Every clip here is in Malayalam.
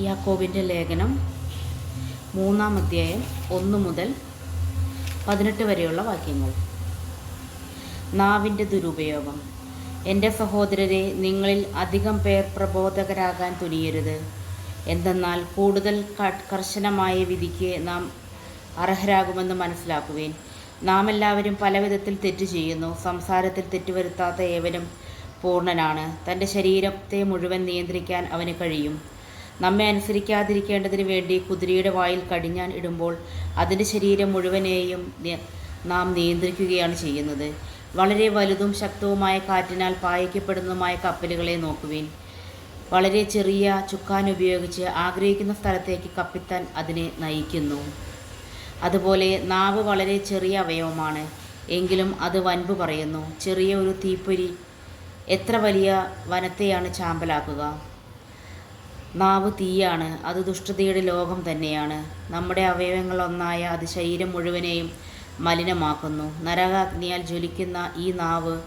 യാക്കോബിന്റെ ലേഖനം മൂന്നാം അധ്യായം ഒന്ന് മുതൽ പതിനെട്ട് വരെയുള്ള വാക്യങ്ങൾ. നാവിന്റെ ദുരുപയോഗം. എന്റെ സഹോദരരെ നിങ്ങളിൽ അധികം പേർ പ്രബോധകരാകാൻ തുനിയരുത്. എന്തെന്നാൽ കൂടുതൽ കർശനമായ വിധിക്ക് നാം അർഹരാകുമെന്ന് മനസ്സിലാക്കുവേൻ. നാം എല്ലാവരും പല വിധത്തിൽ തെറ്റ് ചെയ്യുന്നു. സംസാരത്തിൽ തെറ്റുവരുത്താത്ത ഏവനും പൂർണനാണ്. തന്റെ ശരീരത്തെ മുഴുവൻ നിയന്ത്രിക്കാൻ അവന് കഴിയും. നമ്മെ അനുസരിക്കാതിരിക്കേണ്ടതിന് വേണ്ടി കുതിരയുടെ വായിൽ കടിഞ്ഞാൻ ഇടുമ്പോൾ അതിന്റെ ശരീരം മുഴുവനെയും നാം നിയന്ത്രിക്കുകയാണ് ചെയ്യുന്നത്. വളരെ വലുതും ശക്തവുമായ കാറ്റിനാൽ പായിക്കപ്പെടുന്നതുമായ കപ്പലുകളെ നോക്കുവിൻ. വളരെ ചെറിയ ചുക്കാൻ ഉപയോഗിച്ച് ആഗ്രഹിക്കുന്ന സ്ഥലത്തേക്ക് കപ്പിത്താൻ അതിനെ നയിക്കുന്നു. അതുപോലെ നാവ് വളരെ ചെറിയ അവയവമാണ്. എങ്കിലും അത് വൻപ് പറയുന്നു. ചെറിയ ഒരു തീപ്പൊരി എത്ര വലിയ വനത്തെയാണ് ചാമ്പലാക്കുക? നാവ് തീയാണ് അത് ദുഷ്ടതയുടെ ലോകം തന്നെയാണ്. നമ്മുടെ അവയവങ്ങളൊന്നായ അത് ശരീരം മുഴുവനെയും മലിനമാക്കുന്നു. നരകാഗ്നിയാൽ ജ്വലിക്കുന്ന ഈ നാവ്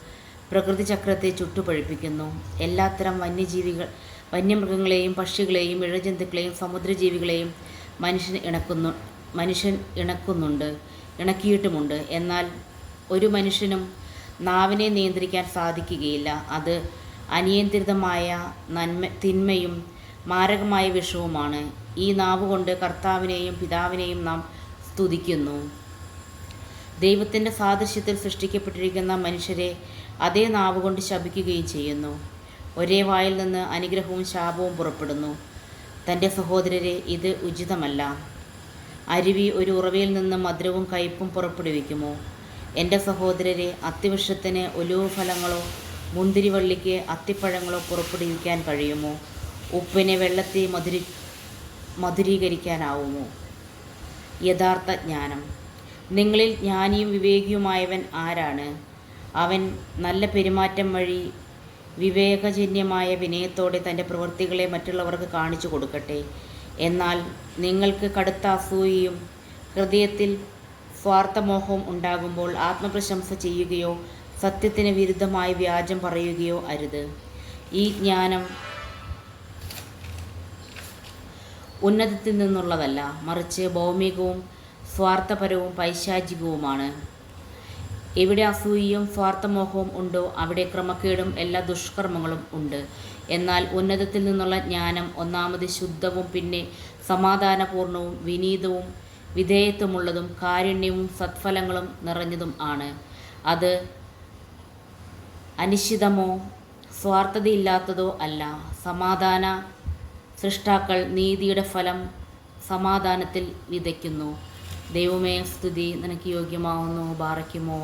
പ്രകൃതി ചക്രത്തെ ചുട്ടുപഴുപ്പിക്കുന്നു. എല്ലാത്തരം വന്യജീവികൾ വന്യമൃഗങ്ങളെയും പക്ഷികളെയും ഇഴജന്തുക്കളെയും സമുദ്രജീവികളെയും മനുഷ്യൻ ഇണക്കുന്നു മനുഷ്യൻ ഇണക്കുന്നുണ്ട് ഇണക്കിയിട്ടുമുണ്ട്. എന്നാൽ ഒരു മനുഷ്യനും നാവിനെ നിയന്ത്രിക്കാൻ സാധിക്കുകയില്ല. അത് അനിയന്ത്രിതമായ നന്മ തിന്മയും മാരകമായ വിഷവുമാണ്. ഈ നാവുകൊണ്ട് കർത്താവിനെയും പിതാവിനെയും നാം സ്തുതിക്കുന്നു. ദൈവത്തിന്റെ സാദൃശ്യത്തിൽ സൃഷ്ടിക്കപ്പെട്ടിരിക്കുന്ന മനുഷ്യരെ അതേ നാവുകൊണ്ട് ശപിക്കുകയും ചെയ്യുന്നു. ഒരേ വായിൽ നിന്ന് അനുഗ്രഹവും ശാപവും പുറപ്പെടുന്നു. തന്റെ സഹോദരരെ ഇത് ഉചിതമല്ല. അരുവി ഒരു ഉറവയിൽ നിന്ന് മധുരവും കയ്പും പുറപ്പെടുവിക്കുമോ? എന്റെ സഹോദരരെ അത്തിവൃക്ഷത്തിന് ഒലിവ് ഫലങ്ങളോ മുന്തിരിവള്ളിക്ക് അത്തിപ്പഴങ്ങളോ പുറപ്പെടുവിക്കാൻ കഴിയുമോ? ഉപ്പിനെ വെള്ളത്തെ മധുരി മധുരീകരിക്കാനാവുമോ? യഥാർത്ഥ ജ്ഞാനം. നിങ്ങളിൽ ജ്ഞാനിയും വിവേകിയുമായവൻ ആരാണ്? അവൻ നല്ല പെരുമാറ്റം വഴി വിവേകജന്യമായ വിനയത്തോടെ തന്റെ പ്രവൃത്തികളെ മറ്റുള്ളവർക്ക് കാണിച്ചു കൊടുക്കട്ടെ. എന്നാൽ നിങ്ങൾക്ക് കടുത്ത അസൂയയും ഹൃദയത്തിൽ സ്വാർത്ഥമോഹവും ഉണ്ടാകുമ്പോൾ ആത്മപ്രശംസ ചെയ്യുകയോ സത്യത്തിന് വിരുദ്ധമായി വ്യാജം പറയുകയോ അരുത്. ഈ ജ്ഞാനം ഉന്നതത്തിൽ നിന്നുള്ളതല്ല മറിച്ച് ഭൗമികവും സ്വാർത്ഥപരവും പൈശാചികവുമാണ്. എവിടെ അസൂയയും സ്വാർത്ഥമോഹവും ഉണ്ടോ അവിടെ ക്രമക്കേടും എല്ലാ ദുഷ്കർമ്മങ്ങളും ഉണ്ട്. എന്നാൽ ഉന്നതത്തിൽ നിന്നുള്ള ജ്ഞാനം ഒന്നാമത് ശുദ്ധവും പിന്നെ സമാധാനപൂർണവും വിനീതവും വിധേയത്വമുള്ളതും കാരുണ്യവും സത്ഫലങ്ങളും നിറഞ്ഞതും ആണ്. അത് അനിശ്ചിതമോ സ്വാർത്ഥതയില്ലാത്തതോ അല്ല സമാധാന സൃഷ്ടാക്കൾ നീതിയുടെ ഫലം സമാധാനത്തിൽ വിതയ്ക്കുന്നു. ദൈവമേ സ്തുതി നിനക്ക് യോഗ്യമാവുന്നു ബാറയ്ക്കുമോ?